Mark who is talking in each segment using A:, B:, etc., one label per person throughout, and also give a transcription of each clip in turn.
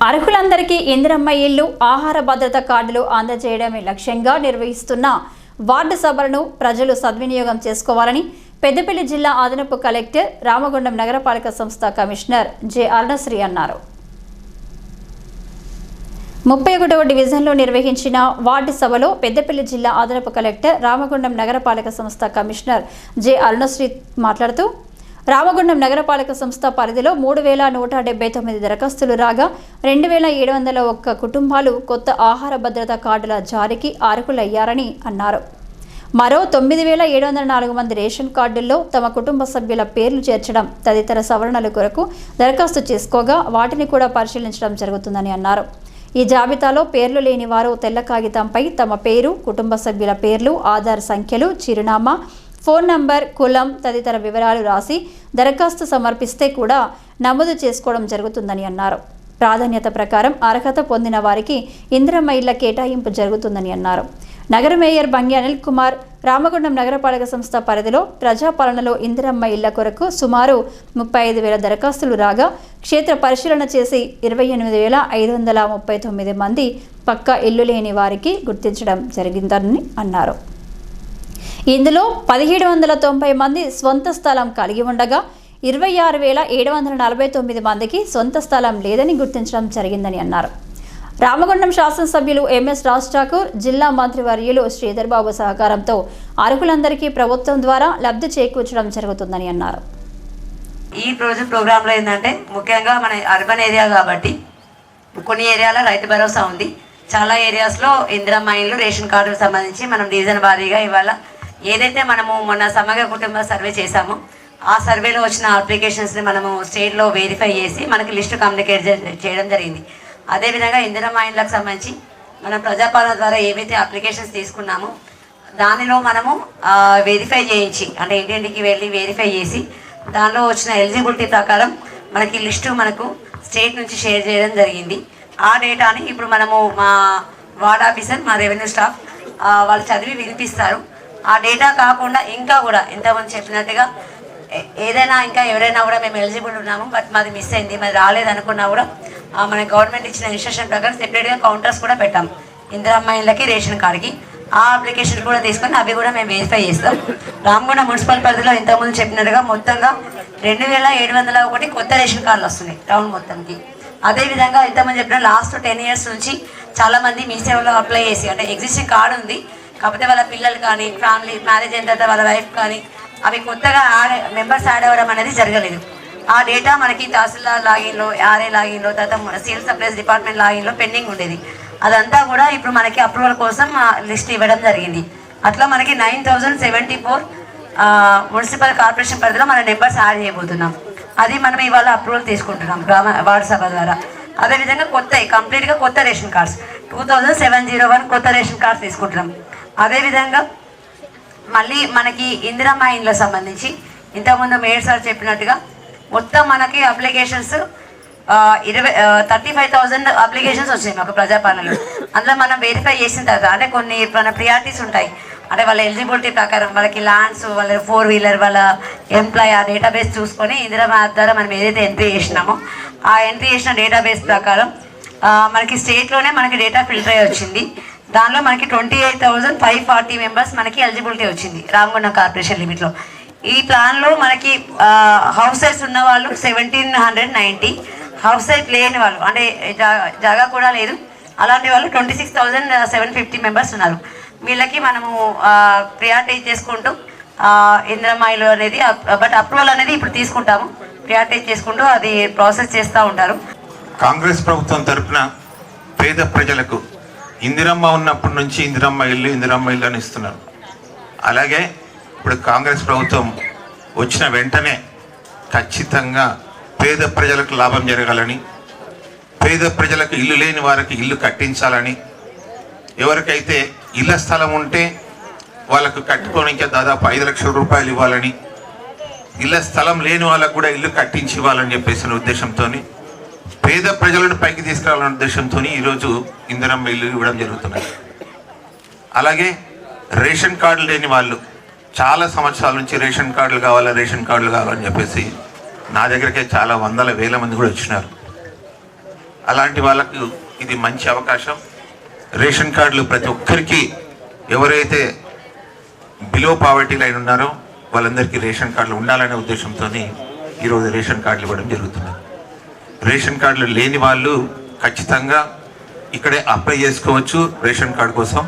A: అర్హులందరికీ ఇందిరమ్మ ఇల్లు ఆహార భద్రత కార్డులు అందజేయడమే లక్ష్యంగా నిర్వహిస్తున్న వార్డు సభలను ప్రజలు సద్వినియోగం చేసుకోవాలని పెద్దపల్లి జిల్లా అదనపు కలెక్టర్ రామగుండం నగరపాలక సంస్థ కమిషనర్ జె అరుణశ్రీ అన్నారు. ముప్పై ఒకటవ డివిజన్లో నిర్వహించిన వార్డు సభలో పెద్దపల్లి జిల్లా అదనపు కలెక్టర్ రామగుండం నగరపాలక సంస్థ కమిషనర్ జె అరుణశ్రీ మాట్లాడుతూ రామగుండం నగరపాలక సంస్థ పరిధిలో మూడు వేల నూట డెబ్బై తొమ్మిది దరఖాస్తులు రాగా రెండు వేల ఏడు వందల ఒక్క కుటుంబాలు కొత్త ఆహార భద్రత కార్డుల జారీకి అర్హులయ్యారని అన్నారు. మరో తొమ్మిది వేల ఏడు వందల నాలుగు మంది రేషన్ కార్డుల్లో తమ కుటుంబ సభ్యుల పేర్లు చేర్చడం తదితర సవరణల కొరకు దరఖాస్తు చేసుకోగా వాటిని కూడా పరిశీలించడం జరుగుతుందని అన్నారు. ఈ జాబితాలో పేర్లు లేని వారు తెల్ల కాగితంపై తమ పేరు కుటుంబ సభ్యుల పేర్లు ఆధార్ సంఖ్యలు చిరునామా ఫోన్ నంబర్ కులం తదితర వివరాలు రాసి దరఖాస్తు సమర్పిస్తే కూడా నమోదు చేసుకోవడం జరుగుతుందని అన్నారు. ప్రాధాన్యత ప్రకారం అర్హత పొందిన వారికి ఇందిరమ్మ ఇళ్ళ కేటాయింపు జరుగుతుందని అన్నారు. నగర మేయర్ బంగి అనిల్ కుమార్ రామగుండం నగరపాలక సంస్థ పరిధిలో ప్రజాపాలనలో ఇందిరమ్మ ఇళ్ళ కొరకు సుమారు ముప్పై ఐదు వేల దరఖాస్తులు రాగా క్షేత్ర పరిశీలన చేసి ఇరవై ఎనిమిది వేల ఐదు వందల ముప్పై తొమ్మిది మంది పక్కా ఇల్లు లేని వారికి గుర్తించడం జరిగిందని అన్నారు. ఇందులో పదిహేడు వందల తొంభై మంది స్వంత స్థలం కలిగి ఉండగా ఇరవై ఆరు వేల ఏడు వందల నలభై తొమ్మిది మందికి సొంత స్థలం లేదని గుర్తించడం జరిగిందని అన్నారు. రామగుండం శాసనసభ్యులు ఎంఎస్ రాజ్ ఠాకూర్ జిల్లా మంత్రివర్యులు శ్రీధర్ బాబు సహకారంతో అర్హులందరికీ ప్రభుత్వం ద్వారా లబ్ధి చేకూర్చడం జరుగుతుందని అన్నారు.
B: ఈ రోజు ప్రోగ్రాంలో ఏంటంటే ముఖ్యంగా మన అర్బన్ ఏరియా కాబట్టి కొన్ని ఏరియాలో రైతు భరోసా ఉంది. చాలా ఏరియాస్లో ఇందిరా మైన్లు రేషన్ కార్డుకు సంబంధించి మనం డివిజన్ వారీగా ఇవాళ ఏదైతే మనము మొన్న సమగ్ర కుటుంబ సర్వే చేశామో ఆ సర్వేలో వచ్చిన అప్లికేషన్స్ని మనము స్టేట్లో వెరిఫై చేసి మనకి లిస్టు కమ్యూనికేట్ చేయడం జరిగింది. అదేవిధంగా ఇందిరా ఇళ్ళకి సంబంధించి మన ప్రజాపాలన ద్వారా ఏవైతే అప్లికేషన్స్ తీసుకున్నామో దానిలో మనము వెరిఫై చేయించి అంటే ఇంటింటికి వెళ్ళి వెరిఫై చేసి దానిలో వచ్చిన ఎలిజిబిలిటీ ప్రకారం మనకి లిస్టు మనకు స్టేట్ నుంచి షేర్ చేయడం జరిగింది. ఆ డేటాని ఇప్పుడు మనము మా వార్డ్ ఆఫీసర్ మా రెవెన్యూ స్టాఫ్ వాళ్ళు చదివి వినిపిస్తారు. ఆ డేటా కాకుండా ఇంకా కూడా ఇంతమంది చెప్పినట్టుగా ఏదైనా ఇంకా ఎవరైనా కూడా మేము ఎలిజిబుల్ ఉన్నాము బట్ మాది మిస్ అయింది మాది రాలేదు అనుకున్నా కూడా మన గవర్నమెంట్ ఇచ్చిన ఇన్స్ట్రక్షన్ ప్రకారం సెపరేట్గా కౌంటర్స్ కూడా పెట్టాం. ఇందిరమ్మాయిలకి రేషన్ కార్డుకి. ఆ అప్లికేషన్ కూడా తీసుకొని అవి కూడా మేము వెరిఫై చేస్తాం. రామగుండ మున్సిపల్ పరిధిలో ఇంతకుముందు చెప్పినట్టుగా మొత్తంగా రెండు వేల ఏడు వందల ఒకటి కొత్త రేషన్ కార్డులు వస్తున్నాయి టౌన్ మొత్తంకి. అదేవిధంగా ఇంతకుముందు చెప్పిన లాస్ట్ టెన్ ఇయర్స్ నుంచి చాలామంది మీ సేవలో అప్లై చేసి అంటే ఎగ్జిస్టింగ్ కార్డు ఉంది కాకపోతే వాళ్ళ పిల్లలు కానీ ఫ్యామిలీ మ్యారేజ్ అయిన తర్వాత వాళ్ళ వైఫ్ కానీ అవి కొత్తగా యాడ్ మెంబర్స్ యాడ్ అవ్వడం అనేది జరగలేదు. ఆ డేటా మనకి తహసీల్దార్ లాగిన్లో ఆర్ఏ లాగిన్లో తర్వాత సివిల్ సప్లైస్ డిపార్ట్మెంట్ లాగిన్లో పెండింగ్ ఉండేది. అదంతా కూడా ఇప్పుడు మనకి అప్రూవల్ కోసం లిస్ట్ ఇవ్వడం జరిగింది. అట్లా మనకి nine thousand seventy four municipal corporation పరిధిలో మన నెంబర్స్ యాడ్ చేయబోతున్నాం. అది మనం ఇవాళ అప్రూవల్ తీసుకుంటున్నాం గ్రామ వార్డు సభ ద్వారా. అదేవిధంగా కొత్త కంప్లీట్గా కొత్త ration cards. Two thousand seven zero one కొత్త రేషన్ కార్డ్స్ తీసుకుంటున్నాం. అదేవిధంగా మళ్ళీ మనకి ఇందిరమ్మ ఇండ్ల సంబంధించి ఇంతకుముందు మేయర్ సార్ చెప్పినట్టుగా మొత్తం మనకి అప్లికేషన్స్ ఇరవై థర్టీ ఫైవ్ థౌజండ్ అప్లికేషన్స్ వచ్చాయి మాకు ప్రజాపాలనలో. అందులో మనం వెరిఫై చేసిన తర్వాత అంటే కొన్ని మన ప్రియారిటీస్ ఉంటాయి. అంటే వాళ్ళ ఎలిజిబిలిటీ ప్రకారం వాళ్ళకి ల్యాండ్స్ వాళ్ళ ఫోర్ వీలర్ వాళ్ళ ఎంప్లాయ్ ఆ డేటాబేస్ చూసుకొని ఇందిరమ్మ ద్వారా మనం ఏదైతే ఎంట్రీ చేసినామో ఆ ఎంట్రీ చేసిన డేటాబేస్ ప్రకారం మనకి స్టేట్లోనే మనకి డేటా ఫిల్టర్ అయ్యి వచ్చింది. దానిలో మనకి twenty eight thousand five forty members మనకి ఎలిజిబిలిటీ వచ్చింది రామగుండం కార్పొరేషన్ లిమిట్లో ఈ ప్లాన్లో మనకి హౌస్ ఉన్న వాళ్ళు seventeen hundred ninety house site లేని వాళ్ళు అంటే జాగా కూడా లేదు. అలాంటి వాళ్ళు twenty six thousand seven fifty members ఉన్నారు. వీళ్ళకి మనము ప్రియారిటైజ్ చేసుకుంటూ ఇంద్రమాయిలు అనేది బట్ అప్రూవల్ అనేది ఇప్పుడు తీసుకుంటాము. ప్రియారిటైజ్ చేసుకుంటూ అది ప్రాసెస్ చేస్తూ ఉంటారు.
C: కాంగ్రెస్ ప్రభుత్వం తరఫున పేద ప్రజలకు ఇందిరమ్మ ఉన్నప్పటి నుంచి ఇందిరమ్మ ఇల్లు ఇందిరమ్మ ఇల్లు అని ఇస్తున్నారు. అలాగే ఇప్పుడు కాంగ్రెస్ ప్రభుత్వం వచ్చిన వెంటనే ఖచ్చితంగా పేద ప్రజలకు లాభం జరగాలని పేద ప్రజలకు ఇల్లు లేని వారికి ఇల్లు కట్టించాలని ఎవరికైతే ఇళ్ళ స్థలం ఉంటే వాళ్ళకు కట్టుకోవడానికి దాదాపు ఐదు లక్షల రూపాయలు ఇవ్వాలని ఇళ్ళ స్థలం లేని వాళ్ళకు కూడా ఇల్లు కట్టించి ఇవ్వాలని చెప్పేసిన ఉద్దేశంతో పేద ప్రజలను పైకి తీసుకురావాలనే ఉద్దేశంతో ఈరోజు ఇంధనం ఇల్లు ఇవ్వడం జరుగుతున్నది. అలాగే రేషన్ కార్డు లేని వాళ్ళు చాలా సంవత్సరాల నుంచి రేషన్ కార్డులు కావాలా రేషన్ కార్డులు కావాలని చెప్పేసి నా దగ్గరకే చాలా వందల వేల మంది కూడా వచ్చినారు. అలాంటి వాళ్ళకు ఇది మంచి అవకాశం. రేషన్ కార్డులు ప్రతి ఒక్కరికి ఎవరైతే బిలో పావర్టీ లైన్ ఉన్నారో వాళ్ళందరికీ రేషన్ కార్డులు ఉండాలనే ఉద్దేశంతో ఈరోజు రేషన్ కార్డులు ఇవ్వడం జరుగుతుంది రేషన్ కార్డులు లేని వాళ్ళు ఖచ్చితంగా ఇక్కడే అప్లై చేసుకోవచ్చు రేషన్ కార్డు కోసం.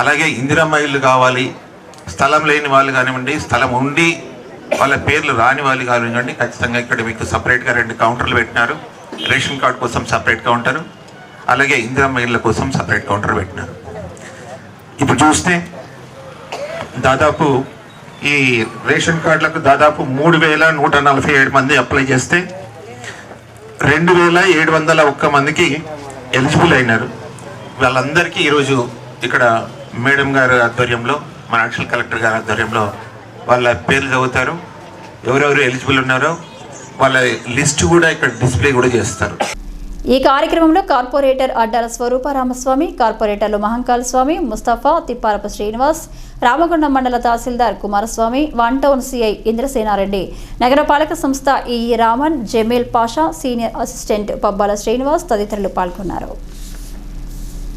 C: అలాగే ఇందిరమ్మ ఇల్లు కావాలి స్థలం లేని వాళ్ళు కానివ్వండి స్థలం ఉండి వాళ్ళ పేర్లు రాని వాళ్ళు కానివ్వండి ఖచ్చితంగా ఇక్కడ మీకు సపరేట్గా రెండు కౌంటర్లు పెట్టినారు. రేషన్ కార్డు కోసం సపరేట్ కౌంటర్ అలాగే ఇందిరమ్మ ఇళ్ళ కోసం సపరేట్ కౌంటర్ పెట్టినారు. ఇప్పుడు చూస్తే దాదాపు ఈ రేషన్ కార్డులకు దాదాపు మూడు వేల నూట నలభై ఏడు మంది అప్లై చేస్తే రెండు వేల ఏడు వందల ఒక్క మందికి ఎలిజిబుల్ అయినారు. వాళ్ళందరికీ ఈరోజు ఇక్కడ మేడం గారి ఆధ్వర్యంలో మన అడిషనల్ కలెక్టర్ గారి ఆధ్వర్యంలో వాళ్ళ పేర్లు చదువుతారు. ఎవరెవరు ఎలిజిబుల్ ఉన్నారో వాళ్ళ లిస్ట్ కూడా ఇక్కడ డిస్ప్లే కూడా చేస్తారు.
A: ఈ కార్యక్రమంలో కార్పొరేటర్ అడ్డాల స్వరూప రామస్వామి కార్పొరేటర్లు మహంకాల్ స్వామి ముస్తఫా తిప్పారప శ్రీనివాస్ రామగుండం మండల tahsildar Kumaraswamy one town CI Indrasena Reddy నగరపాలక సంస్థ ఈ రామన్ జమీల్ పాషా సీనియర్ అసిస్టెంట్ పబ్బాల శ్రీనివాస్ తదితరులు పాల్గొన్నారు.